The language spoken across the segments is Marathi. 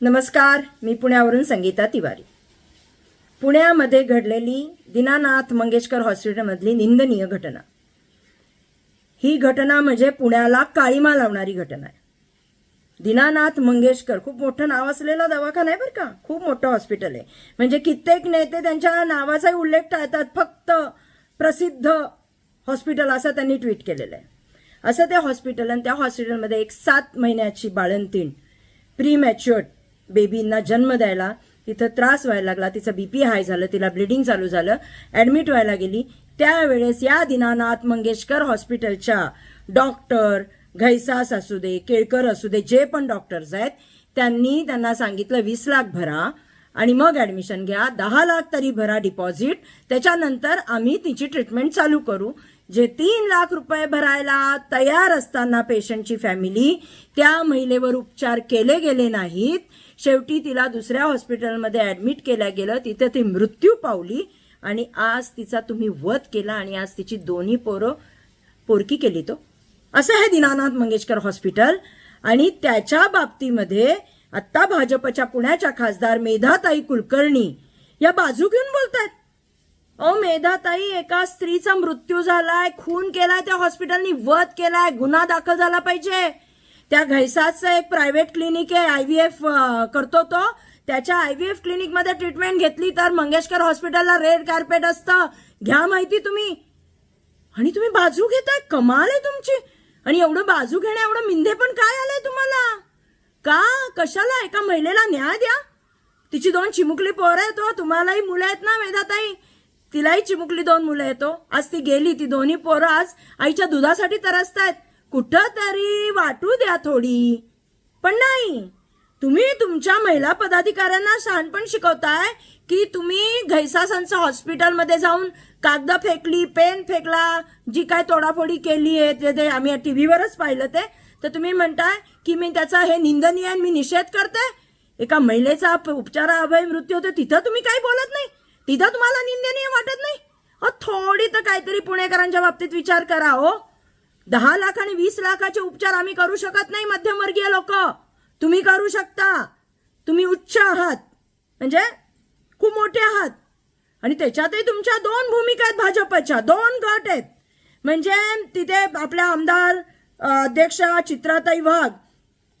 नमस्कार मी पुण्यावरून संगीता तिवारी. पुण्यामध्ये घडलेली दीनानाथ मंगेशकर हॉस्पिटलमधली निंदनीय घटना. ही घटना म्हणजे पुण्याला काळीमा लावणारी घटना आहे. दीनानाथ मंगेशकर खूप मोठं नाव असलेला दवाखाना आहे बरं का? खूप मोठं हॉस्पिटल आहे. म्हणजे कित्येक नेते त्यांच्या नावाचाही उल्लेख टाळतात. फक्त प्रसिद्ध हॉस्पिटल असं त्यांनी ट्विट केलेलं आहे. असं ते हॉस्पिटल आणि त्या हॉस्पिटलमध्ये एक सात महिन्याची बाळंतीण प्री मॅच्युअर्ड बेबींना जन्म द्यायला तिथं त्रास व्हायला लागला तिचं बीपी हाय झालं तिला ब्लिडिंग चालू झालं ॲडमिट व्हायला गेली. त्यावेळेस या दिनानाथ मंगेशकर हॉस्पिटलच्या डॉक्टर घैसास असू दे केळकर असू दे जे पण डॉक्टर्स आहेत त्यांनी त्यांना सांगितलं वीस लाख भरा आणि मग ॲडमिशन घ्या. दहा लाख तरी भरा डिपॉझिट त्याच्यानंतर आम्ही तिची ट्रीटमेंट चालू करू. जे तीन लाख रुपये भरायला तयार असताना पेशंटची फॅमिली त्या महिलेवर उपचार केले गेले नाहीत. शेवटी तिला दुसऱ्या हॉस्पिटलमध्ये ॲडमिट केलं गेलं. तिथे ती मृत्यू पावली आणि आज तिचा तुम्ही वध केला आणि आज तिची दोन्ही पोरं पोरकी केली तो. असं आहे दीनानाथ मंगेशकर हॉस्पिटल. आणि त्याच्या बाबतीमध्ये आत्ता भाजपच्या पुण्याच्या खासदार मेधाताई कुलकर्णी या बाजू घेऊन बोलतायत. अहो मेधाताई एका स्त्रीचा मृत्यू झालाय खून केलाय त्या हॉस्पिटलनी वध केलाय गुन्हा दाखल झाला पाहिजे. त्या घैसाचं एक प्रायव्हेट क्लिनिक आहे आय व्ही एफ करतो तो. त्याच्या आय व्ही एफ क्लिनिकमध्ये ट्रीटमेंट घेतली तर मंगेशकर हॉस्पिटलला रेड कार्पेट असतं. घ्या माहिती तुम्ही. आणि तुम्ही बाजू घेताय? कमाल आहे तुमची. आणि एवढं बाजू घेणं एवढं मिंधे पण काय आलंय तुम्हाला? का? कशाला? एका महिलेला न्याय द्या. तिची दोन चिमुकली पोरं येतो हो. तुम्हालाही मुलं आहेत ना वेदाताई तिलाही चिमुकली दोन मुलं येतो हो. आज ती गेली ती दोन्ही पोरं आज आईच्या दुधासाठी तरसतायत. कुठं तरी वाटू द्या थोडी. पण नाही तुम्ही तुमच्या महिला पदाधिकाऱ्यांना शहाणपण शिकवताय की तुम्ही घैसासांचं हॉस्पिटलमध्ये जाऊन कागद फेकली पेन फेकला जी काय तोडाफोडी केली आहे ते- ते आम्ही टीव्हीवरच पाहिलं ते. तर तुम्ही म्हणताय की मी त्याचा हे निंदनीय आहे, मी निषेध करते एका महिलेचा प- उपचाराअभावी मृत्यू होतो तिथं तुम्ही काही बोलत नाही? तिथं तुम्हाला निंदनीय वाटत नाही? अहो थोडी तर काहीतरी पुणेकरांच्या बाबतीत विचार करा हो. दहा लाख आणि वीस लाखाचे उपचार आम्ही करू शकत नाही मध्यमवर्गीय लोक. तुम्ही करू शकता. तुम्ही उच्च आहात. म्हणजे खूप मोठे आहात. आणि त्याच्यातही तुमच्या दोन भूमिका आहेत भाजपच्या. दोन गट आहेत. म्हणजे तिथे आपल्या आमदार अध्यक्ष चित्राताई वाघ.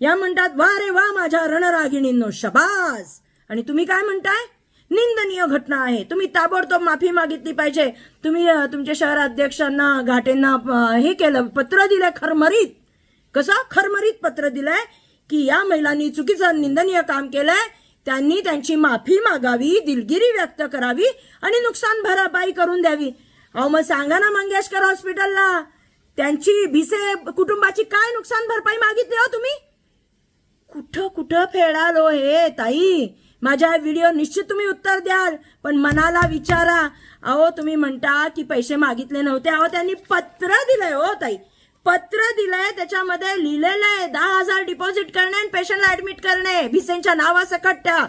या म्हणतात वा रे वा माझ्या रणरागिणींनो शबास. आणि तुम्ही काय म्हणताय? निंदनीय घटना आहे. तुम्ही ताबडतोब माफी मागितली पाहिजे. तुम्ही तुमच्या शहर अध्यक्षांना घाटेंना हे केलं पत्र दिलं खरमरीत. कसं? खरमरीत पत्र दिलंय की या महिलांनी चुकीचं निंदनीय काम केलंय. त्यांनी त्यांची माफी मागावी दिलगिरी व्यक्त करावी आणि नुकसान भरपाई करून द्यावी. अहो मग सांगा ना मंगेशकर हॉस्पिटलला त्यांची भिसे कुटुंबाची काय नुकसान भरपाई मागितली हो तुम्ही? कुठं कुठं फेडालो हे ताई? माझ्या व्हिडिओ निश्चित तुम्ही उत्तर द्याल. पण मनाला विचारा. अहो तुम्ही म्हणता की पैसे मागितले नव्हते. अहो त्यांनी पत्र दिलंय हो ताई. पत्र दिलंय त्याच्यामध्ये लिहिलेलं आहे. दहा हजार डिपॉझिट करणे आणि पेशंटला ऍडमिट करणे. भिसेंच्या नावासकट त्या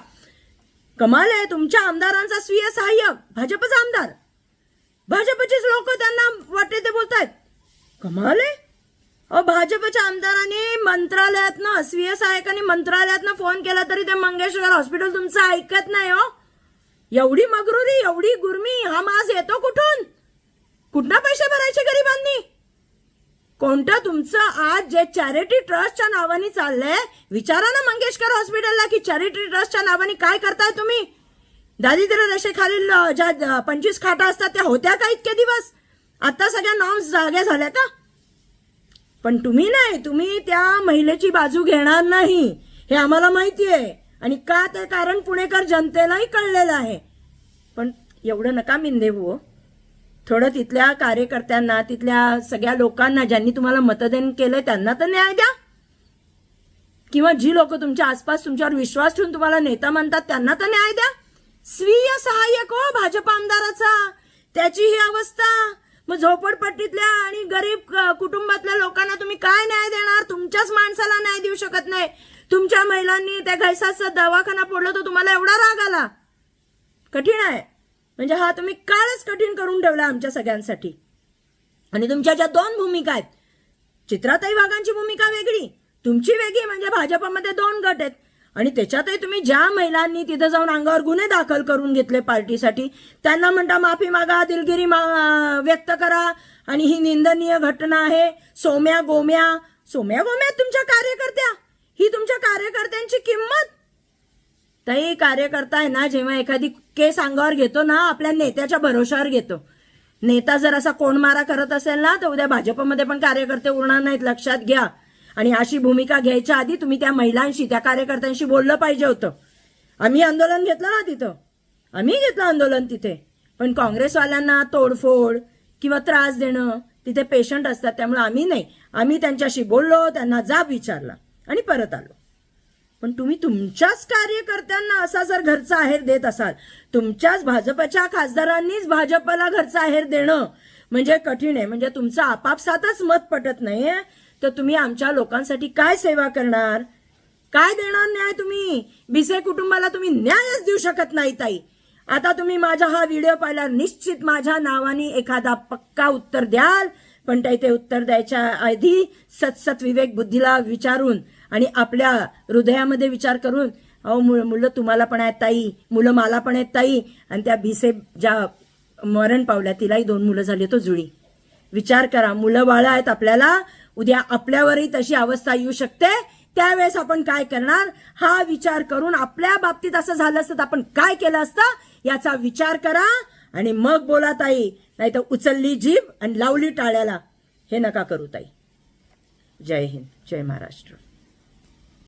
कमाल आहे तुमच्या आमदारांचा स्वीय सहाय्यक. भाजपचा आमदार. भाजपचेच लोक त्यांना वाटते ते बोलतायत. कमाल आहे. भाजपच्या आमदारांनी मंत्रालयातनं स्वीय सहायकांनी मंत्रालयातनं फोन केला तरी ते मंगेशकर हॉस्पिटल तुमचं ऐकत नाही हो. एवढी मगरुरी एवढी गुरमी हा मास येतो कुठून? कुठनं पैसे भरायचे गरिबांनी? कोणतं तुमचं आज जे चॅरिटी ट्रस्टच्या नावाने चाललंय? विचारा ना मंगेशकर हॉस्पिटलला की चॅरिटी ट्रस्टच्या नावाने काय करताय तुम्ही? दारिद्र्य रेषेखालील ज्या पंचवीस खाटा असतात त्या होत्या का इतके दिवस? आता सगळ्या नॉर्म्स जाग्या झाल्या का पण तुम्ही नाही तुम्ही त्या महिलेची बाजू घेणार नाही हे आम्हाला माहिती आहे. आणि का ते कारण पुणेकर जनतेलाही कळलेलं आहे. पण एवढं नका मिंदे हो. थोडं तिथल्या कार्यकर्त्यांना तिथल्या सगळ्या लोकांना ज्यांनी तुम्हाला मतदान केलंय त्यांना तर न्याय द्या. किंवा जी लोक तुमच्या आसपास तुमच्यावर विश्वास ठेवून तुम्हाला नेता म्हणतात त्यांना तर न्याय द्या. स्वीय सहाय्यक हो भाजप आमदाराचा. त्याची ही अवस्था. मग झोपडपट्टीतल्या आणि गरीब कुटुंबातल्या लोकांना तुम्ही काय न्याय देणार? तुमच्याच माणसाला न्याय देऊ शकत नाही. तुमच्या महिलांनी त्या घैसाचा दवाखाना फोडला तर तुम्हाला एवढा राग आला. कठीण आहे. म्हणजे हा तुम्ही काळच कठीण करून ठेवला आमच्या सगळ्यांसाठी. आणि तुमच्या ज्या दोन भूमिका आहेत चित्राताई वाघांची भूमिका वेगळी तुमची वेगळी म्हणजे भाजपमध्ये दोन गट आहेत. आणि त्याच्यातही तुम्ही ज्या महिलांनी तिथं जाऊन अंगावर गुन्हे दाखल करून घेतले पार्टीसाठी त्यांना म्हणता माफी मागा दिलगिरी मा- व्यक्त करा. आणि ही निंदनीय घटना आहे. सोम्या गोम्या. सोम्या गोम्या तुमच्या कार्यकर्त्या. ही तुमच्या कार्यकर्त्यांची किंमत. ताई कार्यकर्ता आहे ना जेव्हा एखादी केस अंगावर घेतो ना आपल्या नेत्याच्या भरोशावर घेतो. नेता जर असा कोणमारा करत असेल ना तर उद्या भाजपमध्ये पण कार्यकर्ते उरणार नाहीत लक्षात घ्या. आणि अशी भूमिका घ्यायच्या आधी तुम्ही त्या महिलांशी त्या कार्यकर्त्यांशी बोललं पाहिजे होतं. आम्ही आंदोलन घेतलं ना तिथं. आम्ही घेतलं आंदोलन तिथे. पण काँग्रेसवाल्यांना तोडफोड किंवा त्रास देणं तिथे पेशंट असतात त्यामुळे आम्ही नाही. आम्ही त्यांच्याशी बोललो त्यांना जाब विचारला आणि परत आलो. पण तुम्ही तुमच्याच कार्यकर्त्यांना असा जर घरचा आहेर देत असाल तुमच्याच भाजपच्या खासदारांनीच भाजपला घरचा आहेर देणं म्हणजे कठीण आहे. म्हणजे तुमचं आपापसातच मत पटत नाहीये. तर तुम्ही आमच्या लोकांसाठी काय सेवा करणार? काय देणार न्याय तुम्ही? बिसे कुटुंबाला तुम्ही न्यायच देऊ शकत नाही ताई. आता तुम्ही माझा हा व्हिडिओ पाहिला निश्चित माझ्या नावाने एखादा पक्का उत्तर द्याल. पण त्या ते उत्तर द्यायच्या आधी सतसत विवेक बुद्धीला विचारून आणि आपल्या हृदयामध्ये विचार करून अहो मुलं मुलं तुम्हाला पण आहेत ताई. मुलं मला पण आहेत ताई. आणि त्या भिसे ज्या मरण पावल्या तिलाही दोन मुलं झाली तो जुळी. विचार करा मुलं बाळं आहेत आपल्याला उद्या आपल्यावरही तशी अवस्था येऊ शकते. त्यावेळेस आपण काय करणार? हा विचार करून आपल्या बाबतीत असं झालं असतं तर आपण काय केलं असतं? याचा विचार करा आणि मग बोला ताई. नाही तर उचलली जीभ आणि लावली टाळ्याला. हे नका करू ताई. जय हिंद. जय महाराष्ट्र.